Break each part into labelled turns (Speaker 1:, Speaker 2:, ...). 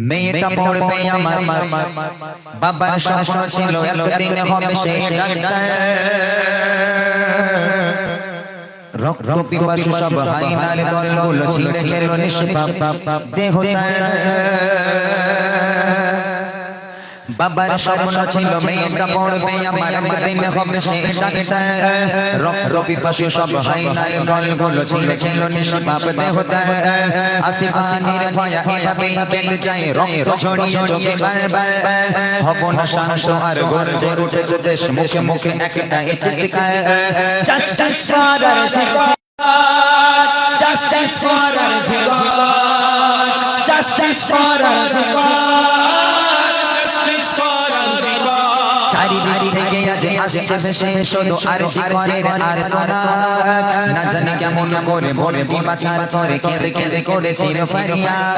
Speaker 1: মেয়েটা পড়বে আমার বাবার স্বপ্ন ছিল এতদিন হবে সে ডাক্তার রক্ত পিপাসু সব হাইনার দলগুলো ছিঁড়ে খেলো নিষ্পাপ দেহ। বাবার স্বপ্ন ছিল মেয়েটা পড়বে আমার একদিন হবে সে রক্ত পিপাসু সব হাইনার দলগুলো ছিঁড়ে খেলো নিষ্পাপ দেহ তার। আসিফানির ভয়া এভাবেই কেটে যায় রক্ত ছড়িয়ে চোখে বারবার। হব না শান্ত আর গর্জে উঠেছে দেশ মুখে মুখে একটা চিৎকার। Justice for justice for justice for চারিদিক থেকে আজ আসছে ভেসে শুধু আর জীবনের আর তোরা না জানি কেমন করে বলে বিবাচার করে কেঁদে কেঁদে করে চির ফরিয়াদ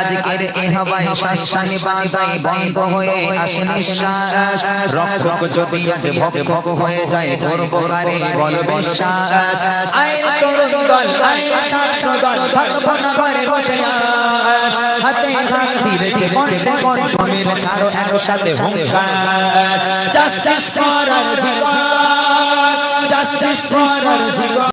Speaker 1: আজকের এ হবাই শ্বাসানি বাঁধাই বন্ধ হয়ে আসে নিঃশ্বাস রক্ষক যদি আজ ভক্ষক হয়ে যায় করব কারে বল বিশ্বাস আয় তরুণ দল আয় ছাত্র দল থাকব না বসে হাতে হাত ধীরে ধীরে কণ্ঠে কণ্ঠ মিলে ছাড়ো একসাথে হুঙ্কার। Justice for Jiban justice for Jiban